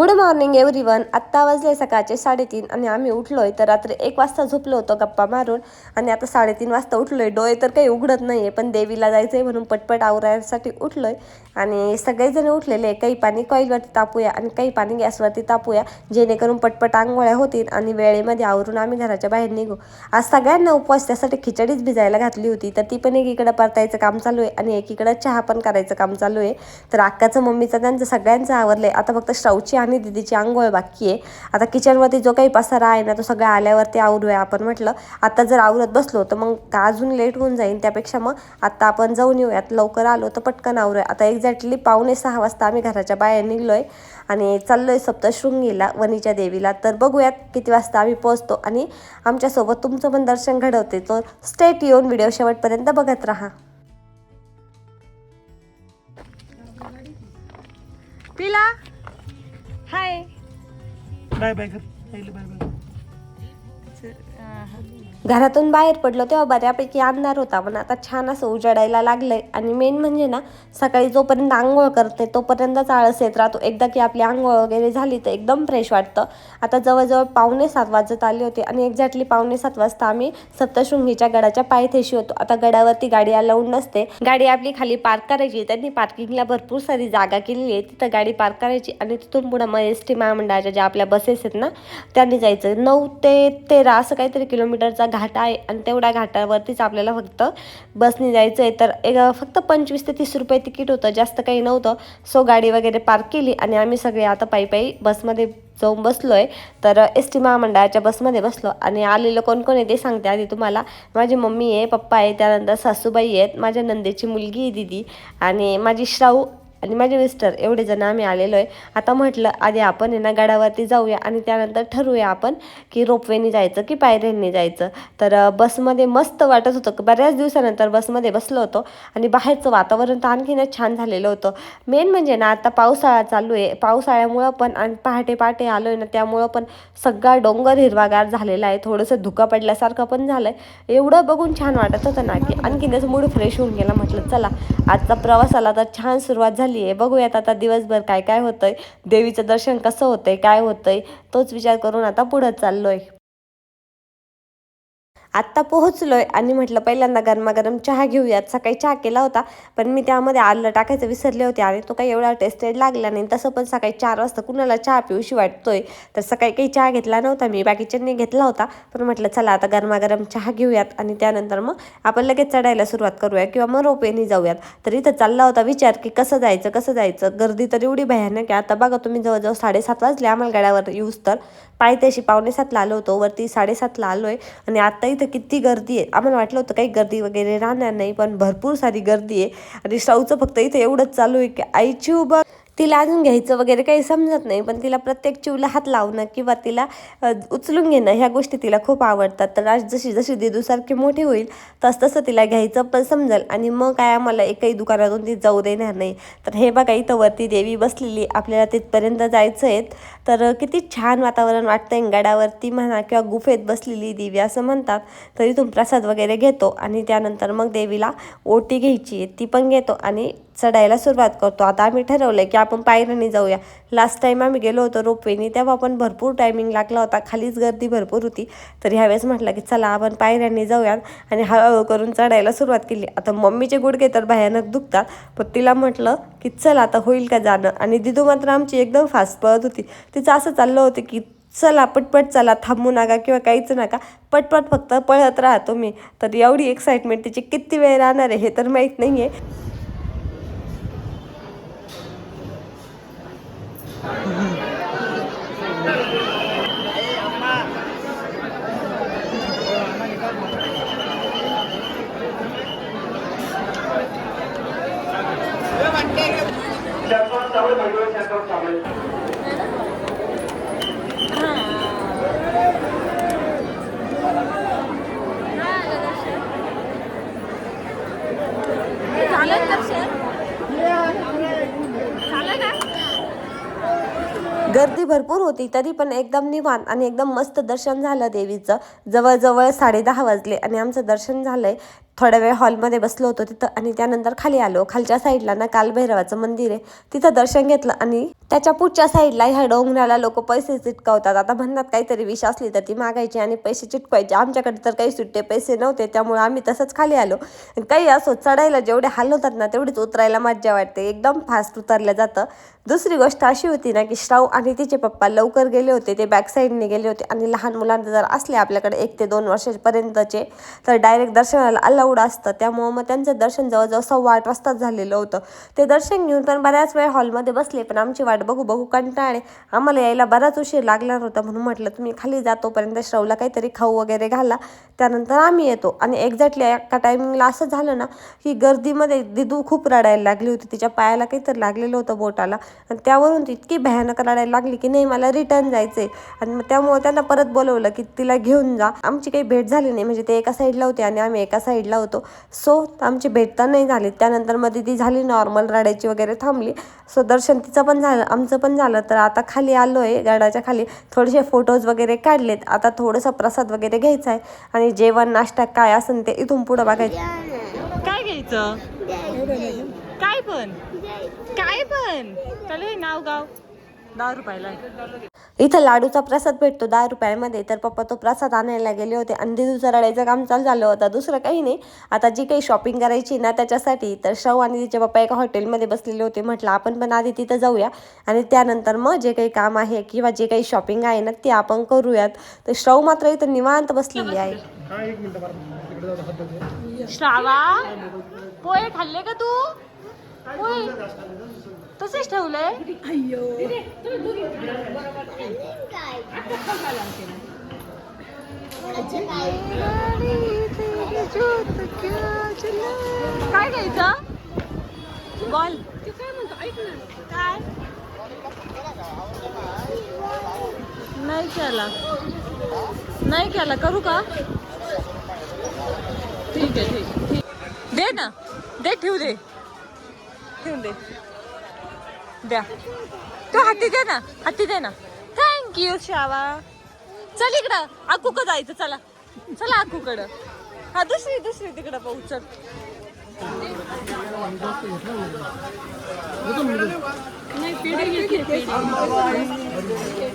Good morning every one आत्ता वाजले सकाळचे साडेतीन आणि आम्ही उठलोय. तर रात्री एक वाजता झोपलो होतो गप्पा मारून आणि आता साडेतीन वाजता उठलोय. डोळे तर काही उघडत नाही आहे पण देवीला जायचं आहे म्हणून पटपट आवरायसाठी उठलोय. आणि सगळेजण उठलेले काही पाणी कॉईलवरती तापूया आणि काही पाणी गॅसवरती तापूया जेणेकरून पटपट आंघोळ्या होतील आणि वेळेमध्ये आवरून आम्ही घराच्या बाहेर निघू. आज सगळ्यांना उपवास त्यासाठी खिचडीच भिजायला घातली होती. तर ती पण एकीकडे परतायचं काम चालू आहे आणि एकीकडे चहा पण करायचं काम चालू आहे. तर अक्काचं मम्मीचं त्यांचं सगळ्यांचं आवरलंय. आता फक्त श्रावची आणि दिदीची आंघोळ बाकी आहे. आता किचनवरती जो काही पसारा आहे ना तो सगळा आल्यावरती आवरूया आपण म्हटलं आता जर आवरत बसलो तर मग का अजून लेट होऊन जाईल त्यापेक्षा मग आता आपण जाऊन येऊयात. लवकर आलो तर पटकन आवरूया आता एक्झॅक्टली पावणे सहा वाजता आम्ही घराच्या बाहेर निघलोय आणि चाललोय सप्तशृंगीला वनीच्या देवीला. तर बघूयात किती वाजता आम्ही पोहोचतो आणि आमच्यासोबत तुमचं पण दर्शन घडवते. तर स्टेट येऊन व्हिडिओ शेवटपर्यंत बघत राहा. पिला? हाय बाय बाय कर पहिले बाय बाय घरातून बाहेर पडलो तेव्हा बऱ्यापैकी अंधार होता पण आता छान असं उजाडायला लागलंय. आणि मेन म्हणजे ना सकाळी जोपर्यंत आंघोळ करते तोपर्यंतच आळस येत राहतो. एकदा की आपली आंघोळ वगैरे झाली तर एकदम फ्रेश वाटतं. आता जवळजवळ पावणे सात वाजत आले होते आणि एक्झॅक्टली पावणे सात वाजता आम्ही सप्तशृंगीच्या गडाच्या पायथ्याशी होतो. आता गडावरती गाडी अलाउड नसते. गाडी आपली खाली पार्क करायची त्यांनी पार्किंगला भरपूर सारी जागा केलेली आहे. तिथं गाडी पार्क करायची आणि तिथून पुढं मग एस टी महामंडळाच्या ज्या आपल्या बसेस आहेत ना त्यांनी जायचं. नऊ ते तेरा असं काहीतरी किलोमीटरचा घाटा आहे आणि तेवढ्या घाटावरतीच आपल्याला फक्त बसने जायचं आहे तर एक फक्त पंचवीस ते तीस रुपये तिकीट होतं जास्त काही नव्हतं. सो गाडी वगैरे पार्क केली आणि आम्ही सगळे आता पायी पायी बसमध्ये जाऊन बसलो आहे तर एस टी महामंडळाच्या बसमध्ये बसलो आणि आलेलं कोण कोण आहे ते सांगते आधी तुम्हाला. माझी मम्मी आहे पप्पा आहे त्यानंतर सासूबाई आहेत माझ्या नंदेची मुलगी आहे दिदी. आणि माझी श्राऊ आणि माझे मिस्टर एवढे जण आम्ही आलेलो आहे. आता म्हटलं आधी आपण आहे ना गडावरती जाऊया आणि त्यानंतर ठरवूया आपण की रोपवेने जायचं की पायऱ्यांनी जायचं. तर बसमध्ये मस्त वाटत होतं. बऱ्याच दिवसानंतर बसमध्ये बसलो होतो आणि बाहेरचं वातावरण तर आणखीनच छान झालेलं होतं. मेन म्हणजे ना आता पावसाळा चालू आहे. पावसाळ्यामुळं पण आणि पहाटे पहाटे आलो आहे ना त्यामुळं पण सगळा डोंगर हिरवागार झालेला आहे. थोडंसं धुका पडल्यासारखं पण झालं आहे एवढं बघून छान वाटत होतं ना की आणखीनच मूड फ्रेश होऊन गेला. म्हटलं चला आजचा प्रवासाला तर छान सुरुवात झाली. आहे. बघूयात आता दिवसभर काय काय होतंय. देवीचं दर्शन कसं होतंय काय होतंय तोच विचार करून आता पुढं चाललोय. आत्ता पोहोचलो आहे आणि म्हटलं पहिल्यांदा गरमागरम चहा घेऊयात. सकाळी चहा केला होता पण मी त्यामध्ये आलं टाकायचं विसरले होते आणि तो काही एवढा टेस्टेड लागला नाही. तसं पण सकाळी चार वाजता कुणाला चहा पिऊशी वाटतोय तर सकाळी काही चहा घेतला नव्हता. मी बाकीच्यांनी घेतला होता पण म्हटलं चला आता गरमागरम चहा घेऊयात आणि त्यानंतर मग आपण लगेच चढायला सुरुवात करूया किंवा मग रोपेनी जाऊयात. तर इथं चालला होता विचार की कसं जायचं कसं जायचं? गर्दी तर एवढी भयानक आहे. आता बघा तुम्ही जवळजवळ साडेसात वाजले आम्हाला गाड्यावर यूज तर. पायथ्याशी पावणे सातला आलो होतो वरती साडेसातला आलो आहे आणि आता इथं किती गर्दी आहे. आम्हाला वाटलं होतं काही गर्दी वगैरे राहणार नाही पण भरपूर सारी गर्दी आहे. आणि शाहूचं फक्त इथं एवढंच चालू आहे की आईची उभं तिला अजून घ्यायचं वगैरे काही समजत नाही पण तिला प्रत्येक चिवला हात लावणं किंवा तिला उचलून घेणं ह्या गोष्टी तिला खूप आवडतात. तर आज जशी जशी दिदूसारखी मोठी होईल तस तसं तिला घ्यायचं पण समजेल. आणि मग काय आम्हाला एकही दुकानातून ती जाऊ देणार नाही. तर हे बघा इथं वरती देवी बसलेली. आपल्याला तिथपर्यंत जायचं आहे तर किती छान वातावरण वाटतंय. गडावरती म्हणा किंवा गुफेत बसलेली देवी असं म्हणतात. तर इथून प्रसाद वगैरे घेतो आणि त्यानंतर मग देवीला ओटी घ्यायची. आहे ती पण घेतो आणि चढायला सुरुवात करतो. आता आम्ही ठरवलं की आपण पायऱ्याने जाऊया. लास्ट टाईम आम्ही गेलो होतो रोपवेनी तेव्हा पण भरपूर टायमिंग लागला होता. खालीच गर्दी भरपूर होती. तर ह्यावेळेस म्हटलं की चला आपण पायऱ्यांनी जाऊया आणि हळूहळू करून चढायला सुरुवात केली. आता मम्मीचे गुडघे तर भयानक दुखतात पण तिला म्हटलं की चला आता होईल का जाणं? आणि दिदू मात्र आमची एकदम फास्ट पळत होती. तिचं असं चाललं होतं की चला पटपट चला थांबू नका किंवा काहीच नका. पटपट फक्त पळत राहा तुम्ही तर एवढी एक्साइटमेंट तिची किती वेळ राहणार आहे हे तर माहीत नाही आहे Thank you. होती. तरी पण एकदम निवांत आणि एकदम मस्त दर्शन झालं देवीचं. जवळजवळ साडे दहा वाजले आणि आमचं दर्शन झालंय. थोड्या वेळ हॉलमध्ये बसलो होतो तिथं आणि त्यानंतर खाली आलो. खालच्या साईडला ना कालभैरवाचं मंदिर आहे. तिथं दर्शन घेतलं आणि त्याच्या पुढच्या साईडला ह्या डोंगराला लोक पैसे चिटकावतात. आता म्हणतात काहीतरी विष असली तर ती मागायची आणि पैसे चिटकवायचे. आमच्याकडे तर काही सुट्टे पैसे नव्हते त्यामुळे आम्ही तसंच खाली आलो. काही असो चढायला जेवढे हाल होतात ना तेवढीच उतरायला मज्जा वाटते. एकदम फास्ट उतरलं जातं. दुसरी गोष्ट अशी होती ना की श्राव आणि तिचे पप्पा लवकर गेले होते. ते बॅक साईडने गेले होते. आणि लहान मुलांना जर असले आपल्याकडे एक ते दोन वर्षापर्यंतचे तर डायरेक्ट दर्शनाला अलाउड असतं. त्यामुळं मग त्यांचं दर्शन जवळजवळ सव्वा आठ वाजताच झालेलं होतं. ते दर्शन घेऊन पण बऱ्याच वेळ हॉलमध्ये बसले पण आमची वाट बघू बघू कंटाळे आम्हाला यायला बराच उशीर लागणार होता म्हणून म्हटलं तुम्ही खाली जातोपर्यंत श्रवला काहीतरी खाऊ वगैरे घाला. त्यानंतर आम्ही येतो. आणि एक्झॅक्टली एका टायमिंगला असं झालं ना की गर्दीमध्ये दिदू खूप रडायला लागली होती. तिच्या पायाला काहीतरी लागलेलं होतं बोटाला. आणि त्यावरून ती इतकी भयानक रडायला लागली की नाही मला रिटर्न जायचंय. आणि मग त्यामुळे त्यांना परत बोलवलं की तिला घेऊन जा. आमची काही भेट झाली नाही. म्हणजे ते एका साईडला होते आणि आम्ही एका साईडला होतो. सो आमची भेट तर नाही झाली. त्यानंतरमध्ये ती झाली नॉर्मल रडायची वगैरे थांबली. सो दर्शन तिचं पण झालं आमचं पण झालं. तर आता खाली आलो आहे गडाच्या खाली. थोडेसे फोटोज वगैरे काढलेत. आता थोडंसं प्रसाद वगैरे घ्यायचा आहे आणि जेवण नाश्ता काय असेल ते इथून पुढं बघायचं. काय घ्यायचं? काय पण. काय पण? चालू नाव गाव. दहा रुपयाला आहे. इथं लाडूचा प्रसाद भेटतो दहा रुपयामध्ये. तर पप्पा तो प्रसाद आणायला गेले होते आणि दिदूचं रडायचं काम चालू झालं होतं. दुसरं काही नाही. आता जी काही शॉपिंग करायची ना त्याच्यासाठी तर शव आणि तिचे पप्पा एका हॉटेलमध्ये बसलेले होते. म्हटलं आपण पण आधी तिथं जाऊया. आणि त्यानंतर मग जे काही काम आहे किंवा जे काही शॉपिंग आहे ना ते आपण करूयात. तर श्रव मात्र इथं निवांत बसलेली आहे. श्रावा पोहे खाल्ले का तू? पोहे. तसेच ठेवलंय? काय घ्यायचं? बॉल. काय? नाही केला. नाही केला. करू का? ठीक आहे ठीक आहे, ठीक दे ना. दे ठेवू दे. ठेवून दे. द्या. तू हाती दे ना हाती दे ना. थँक्यू शावा. चल इकडं आकूक जायचं चला. चला आकूकडं हा दुसरी दुसरी तिकडं पाहू चल. नाही पेढे घेतले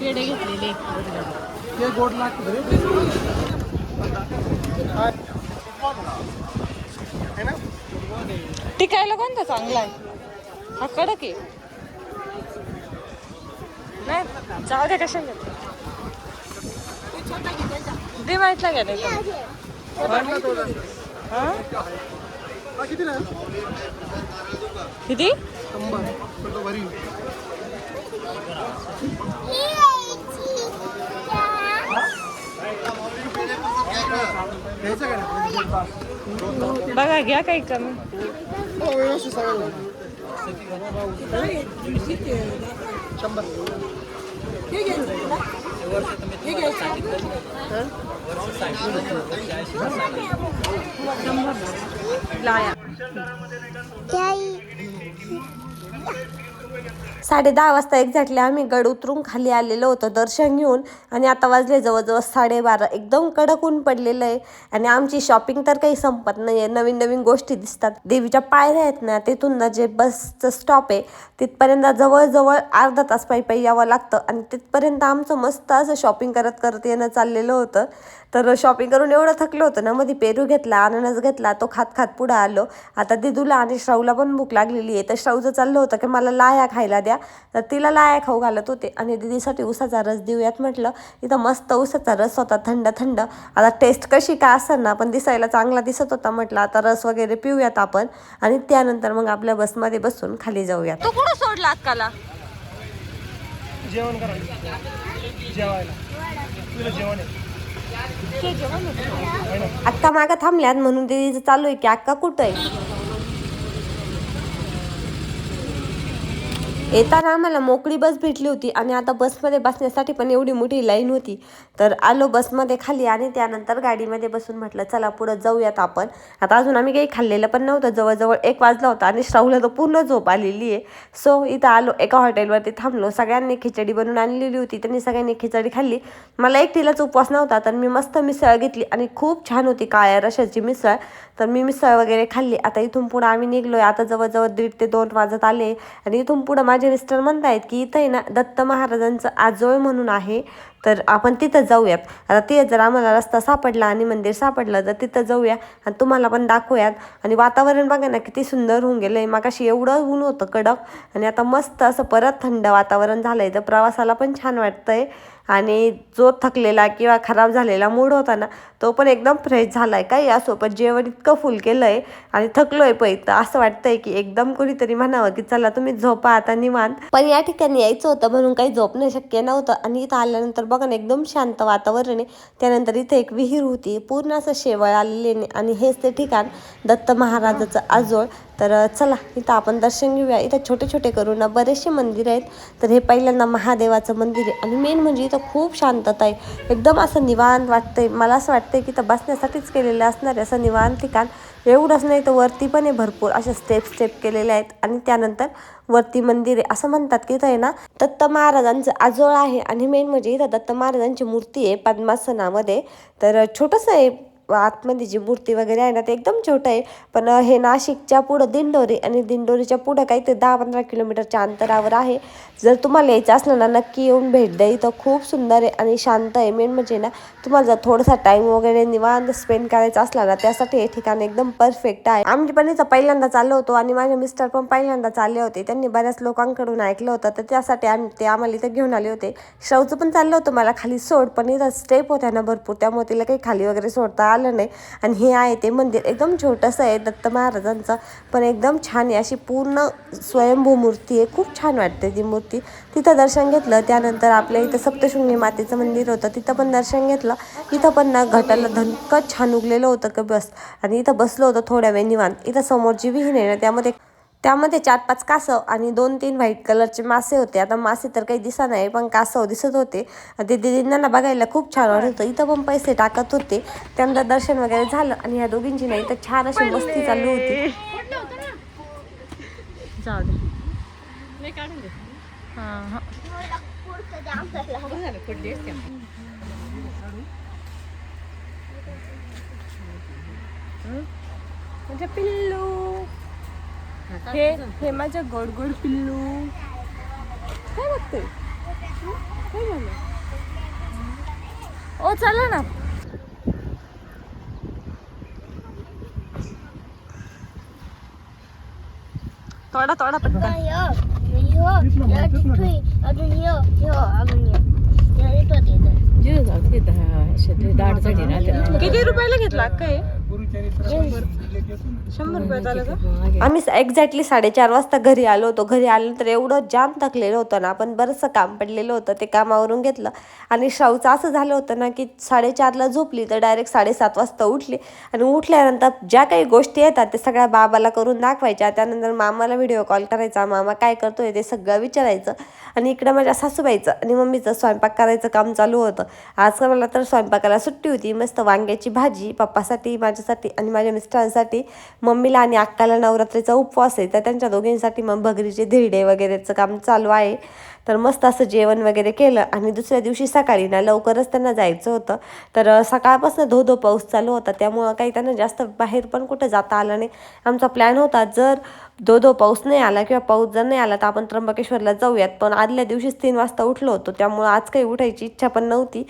पेढे. घेतलेले. हे. है टिकायला कोणता चांगला आहे? हा कडक आहे. जाऊ दे कशाला दे माहितला आहे? किती? बघा घ्या काही कमी हो, शंभर लाया. साडे दहा वाजता एक्झॅक्टली आम्ही गड उतरून खाली आलेलो होतो दर्शन घेऊन. आणि आता वाजले जवळजवळ साडेबारा एकदम कडक ऊन पडलेलं आहे. आणि आमची शॉपिंग तर काही संपत नाही आहे नवीन नवीन गोष्टी दिसतात. देवीच्या पायऱ्या आहेत ना तिथून ना जे बसचं स्टॉप आहे तिथपर्यंत जवळजवळ अर्धा तास पायी पायी यावं लागतं. आणि तिथपर्यंत आमचं मस्त असं शॉपिंग करत करत येणं चाललेलं होतं. तर शॉपिंग करून एवढं थकलं होतं ना मध्ये पेरू घेतला अननस घेतला तो खात खात पुढं आलो. आता दिदूला आणि श्राऊला पण भूक लागलेली आहे. तर श्राऊचं चाललं होतं की मला लाया खायला द्या. तर तिला लाया खाऊ घालत होते. आणि दिदीसाठी उसाचा रस देऊयात म्हटलं. इथं मस्त उसाचा रस होता थंड थंड. आता टेस्ट कशी काय असेल ना पण दिसायला चांगला दिसत होता म्हटलं. आता रस वगैरे पिऊयात आपण. आणि त्यानंतर मग आपल्या बसमध्ये बसून खाली जाऊयात. तू कुठं सोडला अक्काला जेवण करा जेवायला. तुला जेवण आहे. है ना? अक्का मागं थांबल्यात म्हणून दिदीचं चालू आहे की अक्का कुठं आहे? येताना आम्हाला मोकळी बस भेटली होती. आणि आता बसमध्ये बसण्यासाठी पण एवढी मोठी लाईन होती. तर आलो बसमध्ये खाली आणि त्यानंतर गाडीमध्ये बसून म्हटलं चला पुढं जाऊयात आपण. आता अजून आम्ही काही खाल्लेलं पण नव्हतं. जवळजवळ एक वाजला होता आणि श्रावला तर पूर्ण झोप आलेली आहे. सो इथं आलो एका हॉटेलवरती थांबलो. सगळ्यांनी खिचडी बनवून आणलेली होती. त्यांनी सगळ्यांनी खिचडी खाल्ली. मला एकटीलाच उपवास नव्हता तर मी मस्त मिसळ घेतली आणि खूप छान होती काळ्या रशाची मिसळ. तर मी मिसळ वगैरे खाल्ली. आता इथून पुढं आम्ही निघलोय. आता जवळजवळ दीड ते दोन वाजत आले आणि इथून पुढं माझी मिस्टर म्हणतायत की इथं आहे ना दत्त महाराजांचं आजोळ म्हणून आहे. तर आपण तिथं जाऊयात. आता ते जर आम्हाला रस्ता सापडला आणि मंदिर सापडलं तर तिथं जाऊया आणि तुम्हाला पण दाखवूयात. आणि वातावरण बघा ना किती सुंदर होऊन गेलं आहे मागाशी एवढं ऊन होतं कडक आणि आता मस्त असं परत थंड वातावरण झालं आहे तर प्रवासाला पण छान वाटतंय. आणि जो थकलेला किंवा खराब झालेला मूड होता ना तो पण एकदम फ्रेश झाला आहे काही असो पण जेवण इतकं फुल केलं आहे आणि थकलो आहे पण तर असं वाटतंय की एकदम कोणीतरी म्हणावं की चला तुम्ही झोपा आता निवांत. पण या ठिकाणी यायचं होतं म्हणून काही झोपणं शक्य नव्हतं. आणि इथं आल्यानंतर बघा ना एकदम शांत वातावरण आहे. त्यानंतर इथे एक विहीर होती. पूर्ण असं शेवळ आलेले आणि हेच ते ठिकाण दत्त महाराजाचं आजोळ. तर चला इथं आपण दर्शन घेऊया. इथं छोटे छोटे करून ना बरेचसे मंदिर आहेत. तर हे पहिल्यांदा महादेवाचं मंदिर आहे. आणि मेन म्हणजे इथं खूप शांतता आहे. एकदम असं निवांत वाटतंय. मला असं वाटतंय की इथं बसण्यासाठीच केलेलं असणार आहे. असं निवांत ठिकाण. एवढंच नाही तर वरती पण आहे भरपूर. अशा स्टेप स्टेप केलेले आहेत. आणि त्यानंतर वरती मंदिर आहे. असं म्हणतात की इथं आहे ना दत्त महाराजांचं आजोळ आहे. आणि मेन म्हणजे इथं दत्त महाराजांची मूर्ती आहे पद्मासनामध्ये. तर छोटंसं आहे आतमध्ये जी मूर्ती वगैरे आहे ना ते एकदम छोटं आहे. पण हे नाशिकच्या पुढं दिंडोरी आणि दिंडोरीच्या पुढं काही ते दहा पंधरा किलोमीटरच्या अंतरावर आहे. जर तुम्हाला यायचं असलं ना नक्की येऊन भेट द्या. इथं खूप सुंदर आहे आणि शांत आहे. मेन म्हणजे ना तुम्हाला जर थोडासा टाईम वगैरे निवांत स्पेंड करायचा असला ना त्यासाठी हे ठिकाण एकदम परफेक्ट आहे. आम्ही पण इथं पहिल्यांदा चाललो होतो आणि माझे मिस्टर पण पहिल्यांदा चालले होते. त्यांनी बऱ्याच लोकांकडून ऐकलं होतं. तर त्यासाठी आम्ही ते आम्हाला इथं घेऊन आले होते. शवचं पण चाललं होतं मला खाली सोड पण इथं स्टेप होत्या ना भरपूर. त्यामुळे तिला काही खाली वगैरे सोडता आलं नाही. आणि हे आहे ते मंदिर. एकदम छोटंसं आहे दत्त महाराजांचं. पण एकदम छान आहे. अशी पूर्ण स्वयंभू मूर्ती आहे. खूप छान वाटते ती मूर्ती. तिथं दर्शन घेतलं. त्यानंतर आपल्या इथं सप्तशृंगी मातेचं मंदिर होतं. तिथं पण दर्शन घेतलं. इथं पण ना घटाला धनकं छान उगलेलं होतं का बस. आणि इथं बसलो होतं थोड्या वेळ निवांत. इथं समोरची विहीन आहे ना त्यामध्ये त्यामध्ये चार पाच कासव आणि दोन तीन व्हाईट कलरचे मासे होते. आता मासे तर काही दिसा नाही पण कासव दिसत होते. आणि ते दिदींना बघायला खूप छान वाटत होतं. इथं पण पैसे टाकत होते. त्यानंतर दर्शन वगैरे झालं आणि ह्या दोघींची नाही तर छान अशी मस्ती चालू होती. जाऊ दे. हां हां. माझं पिल्लू. हे हे माझं गोड गोड पिल्लू. काय बघते? काय झालं? ओ चला ना. थोडा थोडा पटकन. किती रुपयाला घेतला काय शंभर रुपये झालं का? आम्ही एक्झॅक्टली साडेचार वाजता घरी आलो होतो. घरी आल्यानंतर एवढं जाम थकलेलं होतं ना आपण बरंचसं काम पडलेलं होतं ते कामावरून घेतलं. आणि शाहूचं असं झालं होतं ना की साडेचारला झोपली तर डायरेक्ट साडेसात वाजता उठली. आणि उठल्यानंतर ज्या काही गोष्टी येतात ते सगळ्या बाबाला करून दाखवायच्या. त्यानंतर मामाला व्हिडिओ कॉल करायचा. मामा काय करतोय ते सगळं विचारायचं. आणि इकडं माझ्या सासूबाईचं आणि मम्मीचं स्वयंपाक करायचं काम चालू होतं. आज मला तर स्वयंपाकाला सुट्टी होती. मस्त वांग्याची भाजी पप्पासाठी माझ्यासाठी आणि माझ्या मिस्टरांसाठी. मम्मीला आणि अक्काला नवरात्रीचा उपवास आहे तर त्यांच्या दोघींसाठी मग भगरीचे धिरडे वगैरेचं काम चालू आहे. तर मस्त असं जेवण वगैरे केलं. आणि दुसऱ्या दिवशी सकाळी ना लवकरच त्यांना जायचं होतं. तर सकाळपासून धो धो पाऊस चालू होता. त्यामुळं काही त्यांना जास्त बाहेर पण कुठं जाता आलं नाही. आमचा प्लॅन होता जर धो धो पाऊस नाही आला किंवा पाऊस जर नाही आला तर आपण त्र्यंबकेश्वरला जाऊयात. पण आदल्या दिवशीच तीन वाजता उठलो होतो. त्यामुळं आज काही उठायची इच्छा पण नव्हती.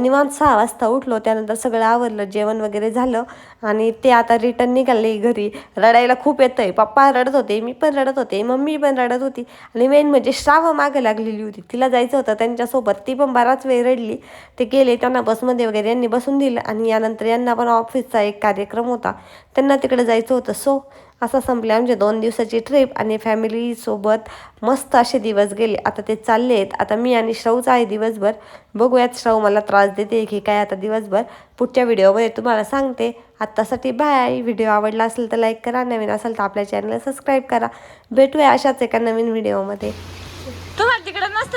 निवांत सहा वाजता उठलो. त्यानंतर सगळं आवरलं जेवण वगैरे झालं. आणि ते आता रिटर्न निघाले घरी. रडायला खूप येतं आहे पप्पा रडत होते मी पण रडत होते मम्मी पण रडत होती. आणि मेन म्हणजे श्राव मागला लागलेली होती. तिला जायचं होतं. त्यांच्यासोबत ती पण बराच वेळ रडली. ते गेले. त्यांना बसमध्ये वगैरे यांनी बसून दिलं. आणि यानंतर यांना पण ऑफिसचा एक कार्यक्रम होता. त्यांना तिकडे जायचं होतं. सो असं संपले आमचे दोन दिवसाची ट्रिप आणि फॅमिलीसोबत मस्त असे दिवस गेले. आता ते चालले आहेत आता मी आणि श्रऊच आहे दिवसभर. बघूयात. श्रऊ मला त्रास देते की काय आता दिवसभर. पुढच्या व्हिडिओमध्ये तुम्हाला सांगते. आत्तासाठी बाय व्हिडिओ आवडला असेल तर लाईक करा. नवीन असेल तर आपल्या चॅनलला सबस्क्राईब करा. भेटूया अशाच एका नवीन व्हिडिओमध्ये.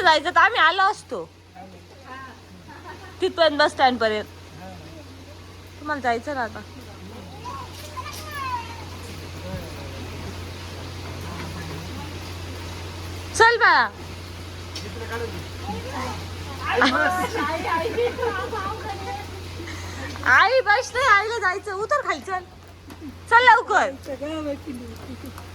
जायचं तर आम्ही आलो असतो. तिथपर्यंत बस स्टँड पर्यंत. तुम्हाला जायचं ना आता. चल बाळा. आई बस नाही आईला जायचं. उतर खाली चल. चल लवकर.